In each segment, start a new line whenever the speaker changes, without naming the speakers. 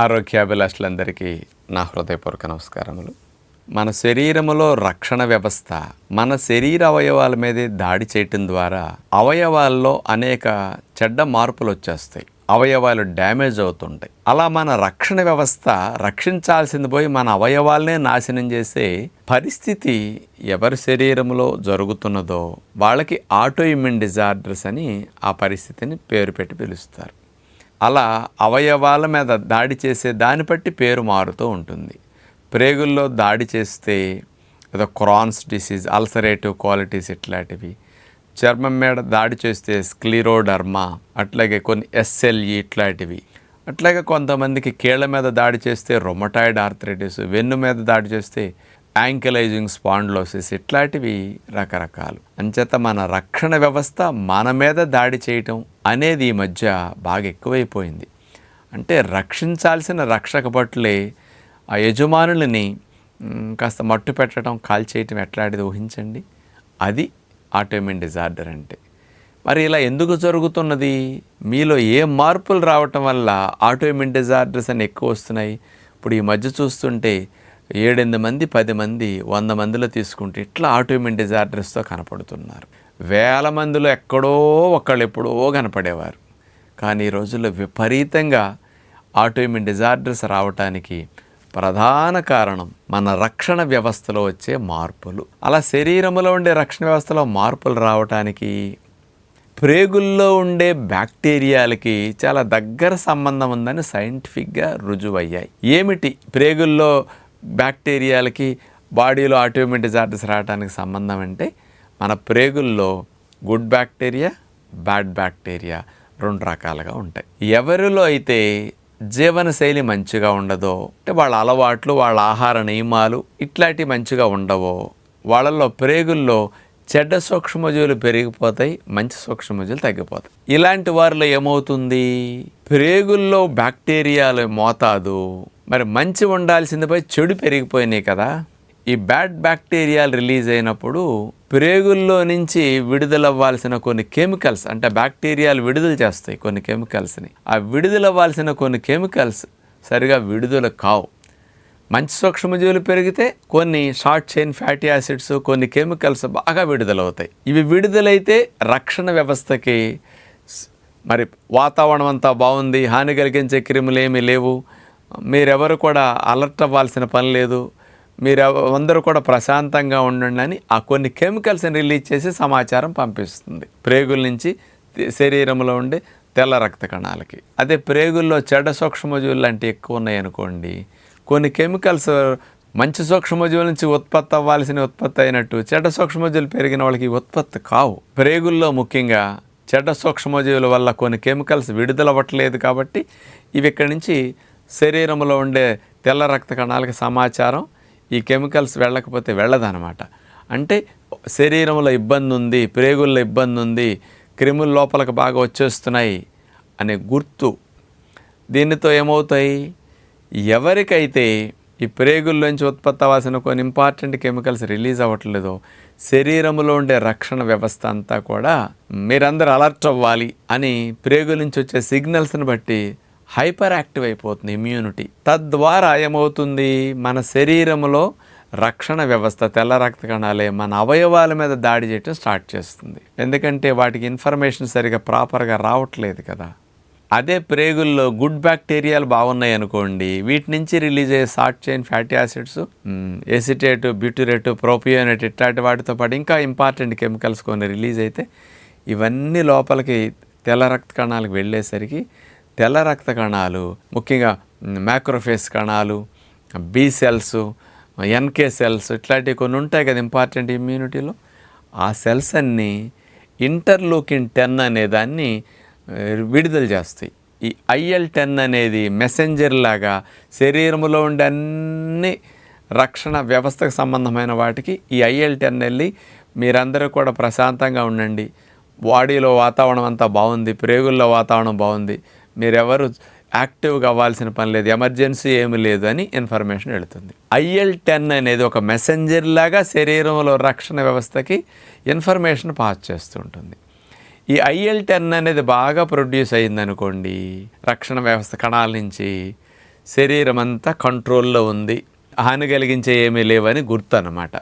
ఆరోగ్యాభిలాషులందరికీ నా హృదయపూర్వక నమస్కారములు. మన శరీరములో రక్షణ వ్యవస్థ మన శరీర అవయవాల మీదే దాడి చేయటం ద్వారా అవయవాల్లో అనేక చెడ్డ మార్పులు వచ్చేస్తాయి. అవయవాలు డ్యామేజ్ అవుతుంటాయి. అలా మన రక్షణ వ్యవస్థ రక్షించాల్సింది పోయి మన అవయవాలనే నాశనం చేసే పరిస్థితి ఎవరి శరీరంలో జరుగుతున్నదో వాళ్ళకి ఆటోఇమ్యూన్ డిజార్డర్స్ అని ఆ పరిస్థితిని పేరు పెట్టి పిలుస్తారు. అలా అవయవాల మీద దాడి చేసే దాన్ని బట్టి పేరు మారుతూ ఉంటుంది. ప్రేగుల్లో దాడి చేస్తే ఏదో క్రాన్స్ డిసీజ్ అల్సరేటివ్ క్వాలిటీస్ ఇట్లాంటివి. చర్మం మీద దాడి చేస్తే స్క్లీరోడర్మా అట్లాగే కొన్ని ఎస్ఎల్ఈ ఇట్లాంటివి. అట్లాగే కొంతమందికి కీళ్ళ మీద దాడి చేస్తే రొమటాయిడ్ ఆర్థరైటిస్ వెన్ను మీద దాడి చేస్తే యాంకిలైజింగ్ స్పాండ్లోసిస్ ఇట్లాంటివి రకరకాలు. అంచేత మన రక్షణ వ్యవస్థ మన మీద దాడి చేయటం అనేది ఈ మధ్య బాగా ఎక్కువైపోయింది. అంటే రక్షించాల్సిన రక్షక పట్లే ఆ యజమానులని కాస్త మట్టు పెట్టడం కాల్ చేయటం ఎట్లాంటిది ఊహించండి. అది ఆటోమిన్ డిజార్డర్ అంటే. మరి ఇలా ఎందుకు జరుగుతున్నది? మీలో ఏ మార్పులు రావటం వల్ల ఆటోమిన్ డిజార్డర్స్ అని ఎక్కువ వస్తున్నాయి? ఇప్పుడు ఈ మధ్య చూస్తుంటే ఏడెనిమిది మంది పది మంది వంద మందిలో తీసుకుంటే ఇట్లా ఆటోమిన్ డిజార్డర్స్తో కనపడుతున్నారు. వేల మందిలో ఎక్కడో ఒకళ్ళు ఎప్పుడో కనపడేవారు. కానీ ఈ రోజుల్లో విపరీతంగా ఆటోమిన్ డిజార్డర్స్ రావటానికి ప్రధాన కారణం మన రక్షణ వ్యవస్థలో వచ్చే మార్పులు. అలా శరీరంలో ఉండే రక్షణ వ్యవస్థలో మార్పులు రావటానికి ప్రేగుల్లో ఉండే బ్యాక్టీరియాలకి చాలా దగ్గర సంబంధం ఉందని సైంటిఫిక్గా రుజువయ్యాయి. ఏమిటి? ప్రేగుల్లో బ్యాక్టీరియాలకి బాడీలో ఆటోమేటిక్ డిజార్డర్స్ రావడానికి సంబంధం అంటే మన ప్రేగుల్లో గుడ్ బ్యాక్టీరియా బ్యాడ్ బ్యాక్టీరియా రెండు రకాలుగా ఉంటాయి. ఎవరిలో అయితే జీవనశైలి మంచిగా ఉండదో అంటే వాళ్ళ అలవాట్లు వాళ్ళ ఆహార నియమాలు ఇట్లాంటివి మంచిగా ఉండవో వాళ్ళల్లో ప్రేగుల్లో చెడ్డ సూక్ష్మజీవులు పెరిగిపోతాయి మంచి సూక్ష్మజీవులు తగ్గిపోతాయి. ఇలాంటి వారిలో ఏమవుతుంది? ప్రేగుల్లో బ్యాక్టీరియాల మోతాదు. మరి మంచి ఉండాల్సిందిపై చెడు పెరిగిపోయినాయి కదా. ఈ బ్యాడ్ బ్యాక్టీరియాలు రిలీజ్ అయినప్పుడు ప్రేగుల్లో నుంచి విడుదలవ్వాల్సిన కొన్ని కెమికల్స్ అంటే బ్యాక్టీరియాలు విడుదల చేస్తాయి కొన్ని కెమికల్స్ని ఆ విడుదలవ్వాల్సిన కొన్ని కెమికల్స్ సరిగా విడుదల కావు. మంచి సూక్ష్మజీవులు పెరిగితే కొన్ని షార్ట్ చైన్ ఫ్యాటీ యాసిడ్స్ కొన్ని కెమికల్స్ బాగా విడుదలవుతాయి. ఇవి విడుదలైతే రక్షణ వ్యవస్థకి మరి వాతావరణం అంతా బాగుంది హాని కలిగించే క్రిములు ఏమీ లేవు. మీరెవరు కూడా అలర్ట్ అవ్వాల్సిన పని లేదు. మీరు అందరూ కూడా ప్రశాంతంగా ఉండండి అని ఆ కొన్ని కెమికల్స్ని రిలీజ్ చేసి సమాచారం పంపిస్తుంది. ప్రేగుల నుంచి శరీరంలో ఉండే తెల్ల రక్త కణాలకి. అదే ప్రేగుల్లో చెడ్డ సూక్ష్మజీవులు లాంటివి ఎక్కువ ఉన్నాయనుకోండి కొన్ని కెమికల్స్ మంచి సూక్ష్మజీవుల నుంచి ఉత్పత్తి అవ్వాల్సిన ఉత్పత్తి అయినట్టు చెడ్డ సూక్ష్మజీవులు పెరిగిన వాళ్ళకి ఉత్పత్తి కావు. ప్రేగుల్లో ముఖ్యంగా చెడ్డ సూక్ష్మజీవుల వల్ల కొన్ని కెమికల్స్ విడుదలవ్వట్లేదు కాబట్టి ఇవి ఇక్కడి నుంచి శరీరంలో ఉండే తెల్ల రక్త కణాలకు సమాచారం ఈ కెమికల్స్ వెళ్ళకపోతే వెళ్ళదనమాట అంటే శరీరంలో ఇబ్బంది ఉంది ప్రేగుల్లో ఇబ్బంది ఉంది క్రిములు లోపలికి బాగా వచ్చేస్తున్నాయి అనే గుర్తు. దీనితో ఏమవుతాయి? ఎవరికైతే ఈ ప్రేగుల్లోంచి ఉత్పత్తి అవ్వాల్సిన కొన్ని ఇంపార్టెంట్ కెమికల్స్ రిలీజ్ అవ్వట్లేదో శరీరంలో ఉండే రక్షణ వ్యవస్థ అంతా కూడా మీరందరూ అలర్ట్ అవ్వాలి అని ప్రేగుల నుంచి వచ్చే సిగ్నల్స్ని బట్టి హైపర్ యాక్టివ్ అయిపోతుంది ఇమ్యూనిటీ. తద్వారా ఏమవుతుంది? మన శరీరంలో రక్షణ వ్యవస్థ తెల్ల రక్త కణాలే మన అవయవాల మీద దాడి చేయటం స్టార్ట్ చేస్తుంది. ఎందుకంటే వాటికి ఇన్ఫర్మేషన్ సరిగా ప్రాపర్గా రావట్లేదు కదా. అదే ప్రేగుల్లో గుడ్ బ్యాక్టీరియాలు బాగున్నాయి అనుకోండి వీటి నుంచి రిలీజ్ అయ్యే short chain fatty acids acetate butyrate propionate ఇట్లాంటి వాటితో పాటు ఇంకా ఇంపార్టెంట్ కెమికల్స్ కొన్ని రిలీజ్ అయితే ఇవన్నీ లోపలికి తెల్ల రక్త కణాలకు వెళ్ళేసరికి తెల్ల రక్త కణాలు ముఖ్యంగా మ్యాక్రోఫేస్ కణాలు బి సెల్స్ ఎన్కే సెల్స్ ఇట్లాంటివి కొన్ని ఉంటాయి కదా ఇంపార్టెంట్ ఇమ్యూనిటీలో ఆ సెల్స్ అన్నీ ఇంటర్లూకిన్ టెన్ అనే దాన్ని విడుదల చేస్తాయి. ఈ ఐఎల్ టెన్ అనేది మెసెంజర్ లాగా శరీరంలో ఉండే అన్ని రక్షణ వ్యవస్థకు సంబంధమైన వాటికి ఈ ఐఎల్ టెన్ వెళ్ళి మీరందరూ కూడా ప్రశాంతంగా ఉండండి. బాడీలో వాతావరణం అంతా బాగుంది ప్రేగుల్లో వాతావరణం బాగుంది. మీరెవరు యాక్టివ్గా అవ్వాల్సిన పని లేదు ఎమర్జెన్సీ ఏమి లేదు అని ఇన్ఫర్మేషన్ వెళుతుంది. ఐఎల్ టెన్ అనేది ఒక మెసెంజర్ లాగా శరీరంలో రక్షణ వ్యవస్థకి ఇన్ఫర్మేషన్ పాస్ చేస్తుంటుంది ఈ ఐఎల్ టెన్ అనేది బాగా ప్రొడ్యూస్ అయిందనుకోండి రక్షణ వ్యవస్థ కణాల నుంచి శరీరం అంతా కంట్రోల్లో ఉంది హాని కలిగించే ఏమీ లేవని గుర్తు అనమాట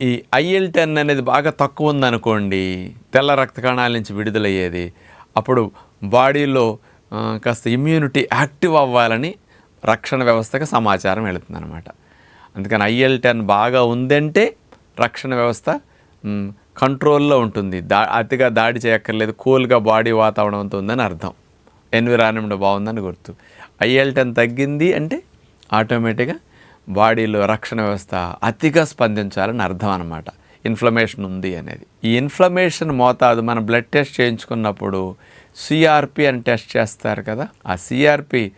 ఈ ఐఎల్ టెన్ అనేది బాగా తక్కువ ఉందనుకోండి తెల్ల రక్త కణాల నుంచి విడుదలయ్యేది అప్పుడు బాడీలో కాస్త ఇమ్యూనిటీ యాక్టివ్ అవ్వాలని రక్షణ వ్యవస్థకు సమాచారం వెళుతుంది అనమాట అందుకని ఐఎల్ టెన్ బాగా ఉందంటే రక్షణ వ్యవస్థ కంట్రోల్లో ఉంటుంది. దా అతిగా దాడి చేయక్కర్లేదు కూల్గా బాడీ వాతావరణంతో ఉందని అర్థం. ఎన్విరాన్మెంట్ బాగుందని గుర్తు. ఐఎల్ టెన్ తగ్గింది అంటే ఆటోమేటిక్గా బాడీలో రక్షణ వ్యవస్థ అతిగా స్పందించాలని అర్థం అనమాట ఇన్ఫ్లమేషన్ ఉంది అనేది. ఈ ఇన్ఫ్లమేషన్ మోతాదు మనం బ్లడ్ టెస్ట్ చేయించుకున్నప్పుడు సిఆర్పి అని టెస్ట్ చేస్తారు కదా. ఆ సిఆర్పి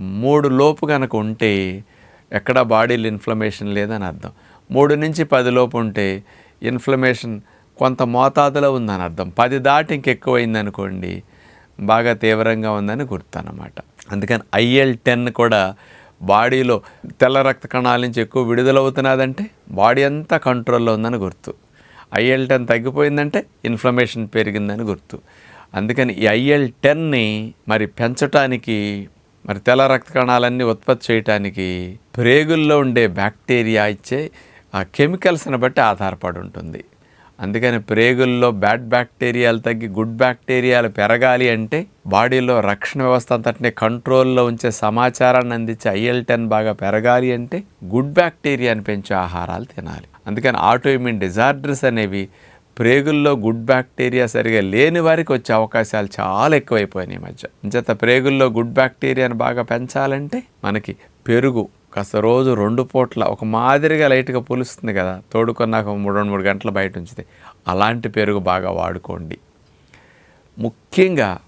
మూడు లోపు కనుక ఉంటే ఎక్కడ బాడీలో ఇన్ఫ్లమేషన్ లేదని అర్థం. మూడు నుంచి పది లోపు ఉంటే ఇన్ఫ్లమేషన్ కొంత మోతాదులో ఉందని అర్థం. పది దాటి ఇంకెక్కువైంది అనుకోండి బాగా తీవ్రంగా ఉందని గుర్తు అందుకని ఐఎల్ టెన్ కూడా బాడీలో తెల్ల రక్త కణాల నుంచి ఎక్కువ విడుదలవుతున్నదంటే బాడీ అంతా కంట్రోల్లో ఉందని గుర్తు. ఐఎల్ టెన్ తగ్గిపోయిందంటే ఇన్ఫ్లమేషన్ పెరిగిందని గుర్తు. అందుకని ఈ ఐఎల్ టెన్ని మరి పెంచటానికి మరి తెల్ల రక్త కణాలన్నీ ఉత్పత్తి చేయటానికి ప్రేగుల్లో ఉండే బ్యాక్టీరియా ఇచ్చే ఆ కెమికల్స్ని బట్టి ఆధారపడి ఉంటుంది. అందుకని ప్రేగుల్లో బ్యాడ్ బ్యాక్టీరియాలు తగ్గి గుడ్ బ్యాక్టీరియాలు పెరగాలి అంటే బాడీలో రక్షణ వ్యవస్థ అంతటిని కంట్రోల్లో ఉంచే సమాచారాన్ని అందించే ఐఎల్ టెన్ బాగా పెరగాలి అంటే గుడ్ బ్యాక్టీరియాని పెంచే ఆహారాలు తినాలి. అందుకని ఆటోఇమ్యూన్ డిజార్డర్స్ అనేవి ప్రేగుల్లో గుడ్ బ్యాక్టీరియా సరిగా లేని వారికి వచ్చే అవకాశాలు చాలా ఎక్కువైపోయినాయి ఈ మధ్య. ఇంచేత ప్రేగుల్లో గుడ్ బ్యాక్టీరియాను బాగా పెంచాలంటే మనకి పెరుగు కాస్త రోజు రెండు పూట్ల ఒక మాదిరిగా లైట్గా పులుస్తుంది కదా తోడుకున్నాక మూడు రెండు మూడు గంటల బయట ఉంచితే అలాంటి పెరుగు బాగా వాడుకోండి. ముఖ్యంగా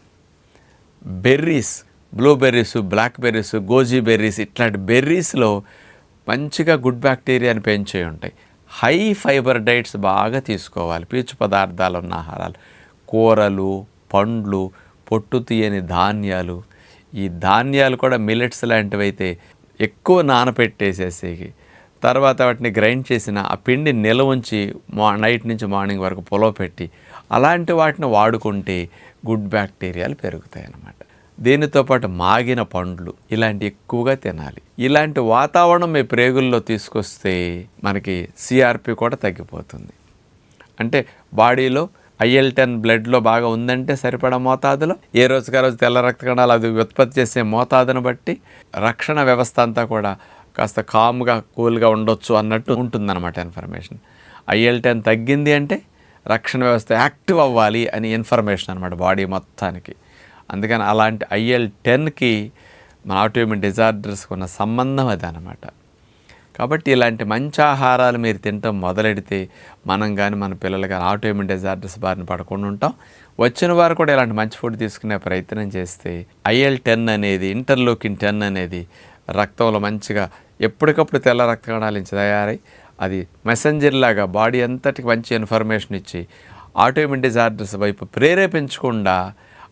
berries blueberries black berries goji berries ఇట్లాంటి బెర్రీస్లో మంచిగా గుడ్ బ్యాక్టీరియాని పెంచే ఉంటాయి హై ఫైబర్ డైట్స్ బాగా తీసుకోవాలి. పీచు పదార్థాలు ఉన్న ఆహారాలు. కూరలు పండ్లు పొట్టు తీయని ధాన్యాలు. ఈ ధాన్యాలు కూడా మిల్లెట్స్ లాంటివి అయితే ఎక్కువ నానపెట్టేసేసి తర్వాత వాటిని గ్రైండ్ చేసిన ఆ పిండి నిల ఉంచి మా నైట్ నుంచి మార్నింగ్ వరకు పొలవ పెట్టి అలాంటి వాటిని వాడుకుంటే గుడ్ బ్యాక్టీరియాలు పెరుగుతాయి అన్నమాట దీనితో పాటు మాగిన పండ్లు ఇలాంటి ఎక్కువగా తినాలి. ఇలాంటి వాతావరణం మీ ప్రేగుల్లో తీసుకొస్తే మనకి సిఆర్పి కూడా తగ్గిపోతుంది. అంటే బాడీలో ఐఎల్ టెన్ బ్లడ్లో బాగా ఉందంటే సరిపడా మోతాదులో ఏ రోజుకి ఆ రోజు తెల్ల రక్త కణాలు అది ఉత్పత్తి చేసే మోతాదును బట్టి రక్షణ వ్యవస్థ అంతా కూడా కాస్త కామ్గా కూల్గా ఉండొచ్చు అన్నట్టు ఉంటుందన్నమాట ఇన్ఫర్మేషన్. ఐఎల్ టెన్ తగ్గింది అంటే రక్షణ వ్యవస్థ యాక్టివ్ అవ్వాలి అని ఇన్ఫర్మేషన్ అనమాట బాడీ మొత్తానికి. అందుకని అలాంటి ఐఎల్ టెన్కి మన ఆటోమిన్ డిజార్డర్స్కి ఉన్న సంబంధం అది అనమాట కాబట్టి ఇలాంటి మంచి ఆహారాలు మీరు తినటం మొదలెడితే మనం కానీ మన పిల్లలు కానీ ఆటోమిన్ డిజార్డర్స్ బారిన పడకుండా ఉంటాం. వచ్చిన వారు కూడా ఇలాంటి మంచి ఫుడ్ తీసుకునే ప్రయత్నం చేస్తే ఐఎల్ టెన్ అనేది ఇంటర్లోకిన్ టెన్ అనేది రక్తంలో మంచిగా ఎప్పటికప్పుడు తెల్ల రక్త కణాలు నుంచి తయారై అది మెసెంజర్ లాగా బాడీ అంతటికి మంచి ఇన్ఫర్మేషన్ ఇచ్చి ఆటోమిన్ డిజార్డర్స్ వైపు ప్రేరేపించకుండా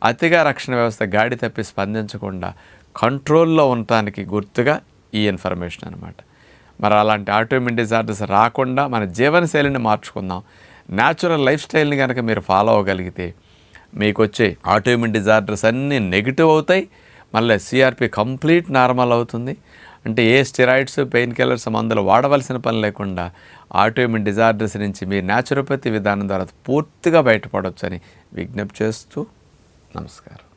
అతిగా రక్షణ వ్యవస్థ గాడి తప్పి స్పందించకుండా కంట్రోల్లో ఉండటానికి గుర్తుగా ఈ ఇన్ఫర్మేషన్ అనమాట మరి అలాంటి ఆటోమిన్ డిజార్డర్స్ రాకుండా మన జీవనశైలిని మార్చుకుందాం. న్యాచురల్ లైఫ్ స్టైల్ని కనుక మీరు ఫాలో అవ్వగలిగితే మీకు వచ్చే ఆటోమిన్ డిజార్డర్స్ అన్నీ నెగిటివ్ అవుతాయి. మళ్ళీ సిఆర్పి కంప్లీట్ నార్మల్ అవుతుంది. అంటే ఏ స్టెరాయిడ్స్ పెయిన్ కిల్లర్స్ మందులు వాడవలసిన పని లేకుండా ఆటోమిన్ డిజార్డర్స్ నుంచి మీ న్యాచురోపతి విధానం ద్వారా పూర్తిగా బయటపడవచ్చని విజ్ఞప్తి చేస్తూ നമസ്കാരം.